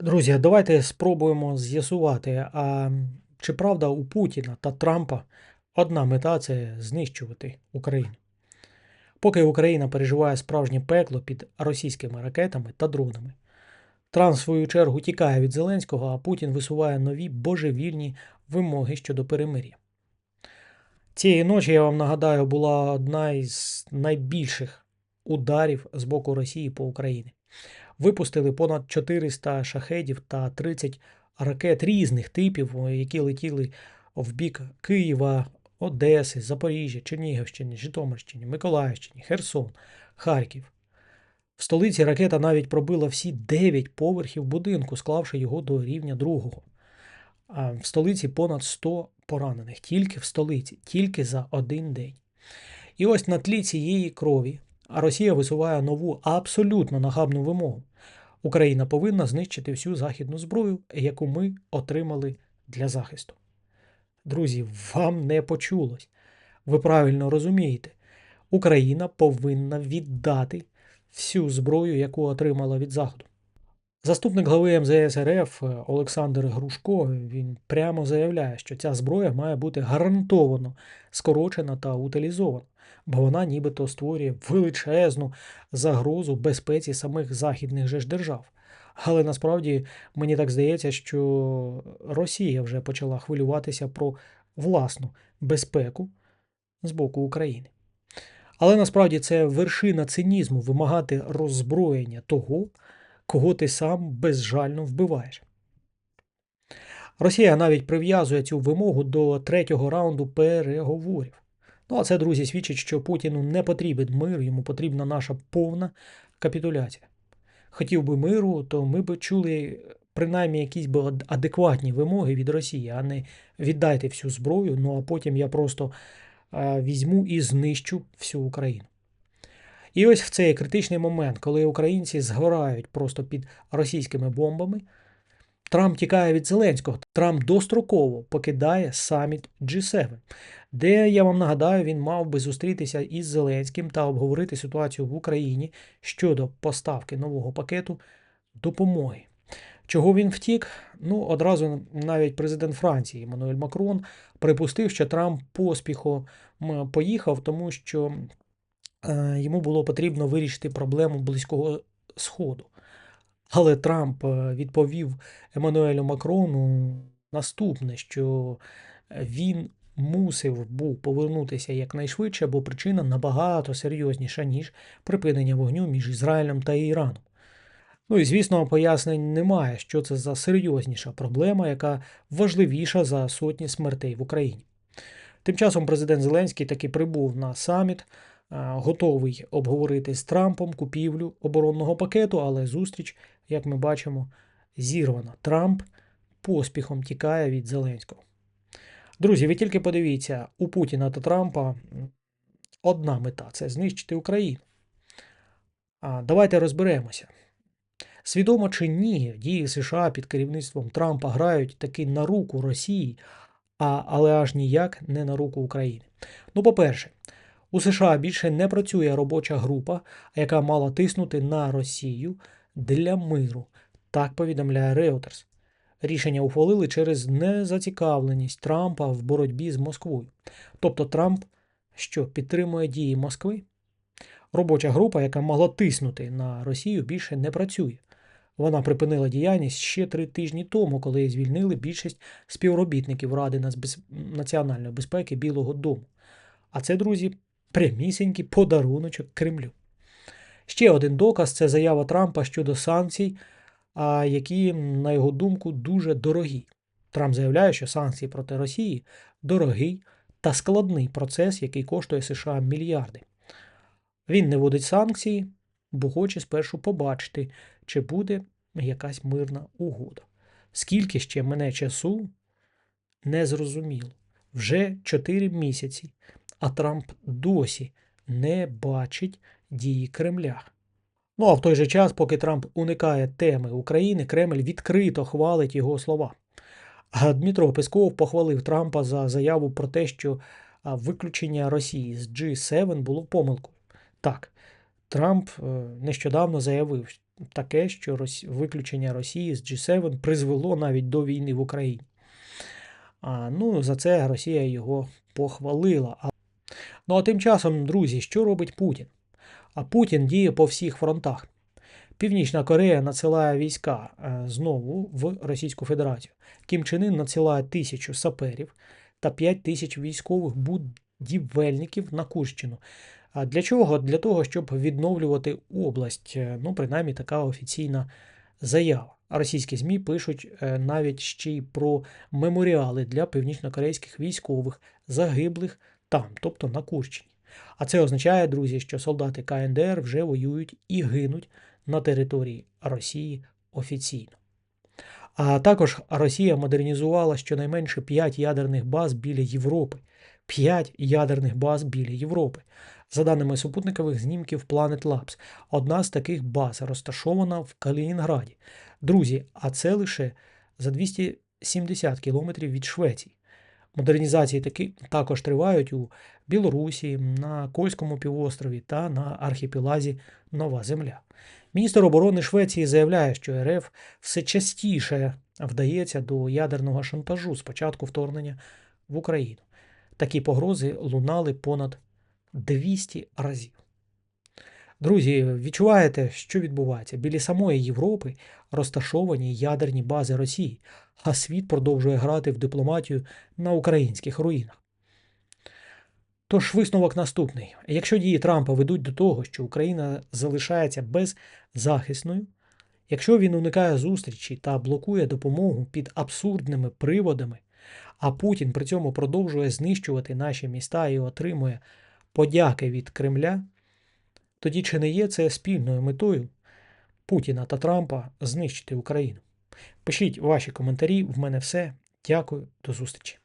Друзі, давайте спробуємо з'ясувати, а чи правда у Путіна та Трампа одна мета це знищувати Україну. Поки Україна переживає справжнє пекло під російськими ракетами та дронами. Трамп, в свою чергу, тікає від Зеленського, а Путін висуває нові божевільні вимоги щодо перемир'я. Цієї ночі, я вам нагадаю, була одна із найбільших ударів з боку Росії по Україні. Випустили понад 400 шахедів та 30 ракет різних типів, які летіли в бік Києва, Одеси, Запоріжжя, Чернігівщини, Житомирщини, Миколаївщини, Херсон, Харків. В столиці ракета навіть пробила всі 9 поверхів будинку, склавши його до рівня другого. А в столиці понад 100 поранених, тільки в столиці, тільки за один день. І ось на тлі цієї крові Росія висуває нову абсолютно нагабну вимогу. Україна повинна знищити всю західну зброю, яку ми отримали для захисту. Друзі, вам не почулось. Ви правильно розумієте, Україна повинна віддати всю зброю, яку отримала від Заходу. Заступник глави МЗС РФ Олександр Грушко він прямо заявляє, що ця зброя має бути гарантовано скорочена та утилізована, бо вона нібито створює величезну загрозу безпеці самих західних же ж держав. Але насправді мені так здається, що Росія вже почала хвилюватися про власну безпеку з боку України. Але насправді це вершина цинізму вимагати роззброєння того кого ти сам безжально вбиваєш. Росія навіть прив'язує цю вимогу до третього раунду переговорів. Ну а це, друзі, свідчить, що Путіну не потрібен мир, йому потрібна наша повна капітуляція. Хотів би миру, то ми б чули принаймні якісь би адекватні вимоги від Росії, а не віддайте всю зброю, ну а потім я просто візьму і знищу всю Україну. І ось в цей критичний момент, коли українці згорають просто під російськими бомбами, Трамп тікає від Зеленського. Трамп достроково покидає саміт G7, де я вам нагадаю, він мав би зустрітися із Зеленським та обговорити ситуацію в Україні щодо поставки нового пакету допомоги. Чого він втік? Ну, одразу навіть президент Франції Еммануель Макрон припустив, що Трамп поспіхом поїхав, тому що йому було потрібно вирішити проблему Близького Сходу. Але Трамп е, відповів Еммануелю Макрону наступне, що він мусив був повернутися якнайшвидше, бо причина набагато серйозніша, ніж припинення вогню між Ізраїлем та Іраном. Ну і звісно, пояснень немає, що це за серйозніша проблема, яка важливіша за сотні смертей в Україні. Тим часом президент Зеленський таки прибув на саміт готовий обговорити з Трампом купівлю оборонного пакету, але зустріч, як ми бачимо, зірвана. Трамп поспіхом тікає від Зеленського. Друзі, ви тільки подивіться, у Путіна та Трампа одна мета це знищити Україну. А Давайте розберемося. Свідомо чи ні, дії США під керівництвом Трампа грають таки на руку Росії, а, але аж ніяк не на руку України. Ну, по-перше, у США більше не працює робоча група, яка мала тиснути на Росію для миру. Так повідомляє Reuters. Рішення ухвалили через незацікавленість Трампа в боротьбі з Москвою. Тобто Трамп, що підтримує дії Москви, робоча група, яка мала тиснути на Росію, більше не працює. Вона припинила діяльність ще три тижні тому, коли звільнили більшість співробітників Ради національної безпеки Білого Дому. А це, друзі, прямісінький подаруночок Кремлю. Ще один доказ це заява Трампа щодо санкцій, які, на його думку, дуже дорогі. Трамп заявляє, що санкції проти Росії дорогий та складний процес, який коштує США мільярди. Він не вводить санкції, бо хоче спершу побачити, чи буде якась мирна угода. Скільки ще мене часу, незрозуміло. Вже 4 місяці а Трамп досі не бачить дії Кремля. Ну а в той же час, поки Трамп уникає теми України, Кремль відкрито хвалить його слова. Дмитро Песков похвалив Трампа за заяву про те, що виключення Росії з G7 було помилкою. Так, Трамп е, нещодавно заявив, таке, що виключення Росії з G7 призвело навіть до війни в Україні. А, ну, за це Росія його похвалила. Ну а тим часом, друзі, що робить Путін? А Путін діє по всіх фронтах. Північна Корея надсилає війська е, знову в Російську Федерацію. Кім Чен Ын надсилає тисячу саперів та 5 тисяч військових будівельників на Курщину. А для чого? Для того, щоб відновлювати область. Е, Ну, принаймні, така офіційна заява. Російські ЗМІ пишуть е, навіть ще й про меморіали для північнокорейських військових, загиблих там, тобто на Курщині. А це означає, друзі, що солдати КНДР вже воюють і гинуть на території Росії офіційно. А також Росія модернізувала щонайменше 5 ядерних баз біля Європи. 5 ядерних баз біля Європи. За даними супутникових знімків Planet Labs, одна з таких баз розташована в Калінінграді. Друзі, а це лише за 270 кілометрів від Швеції. Модернізації таки також тривають у Білорусі, на Кольському півострові та на архіпелазі Нова Земля. Міністр оборони Швеції заявляє, що РФ все частіше вдається до ядерного шантажу з початку вторгнення в Україну. Такі погрози лунали понад 200 разів. Друзі, відчуваєте, що відбувається? Біля самої Європи розташовані ядерні бази Росії, а світ продовжує грати в дипломатію на українських руїнах. Тож висновок наступний: якщо дії Трампа ведуть до того, що Україна залишається беззахисною, якщо він уникає зустрічі та блокує допомогу під абсурдними приводами, а Путін при цьому продовжує знищувати наші міста і отримує подяки від Кремля, тоді чи не є це спільною метою Путіна та Трампа знищити Україну? Пишіть ваші коментарі, в мене все. Дякую, до зустрічі.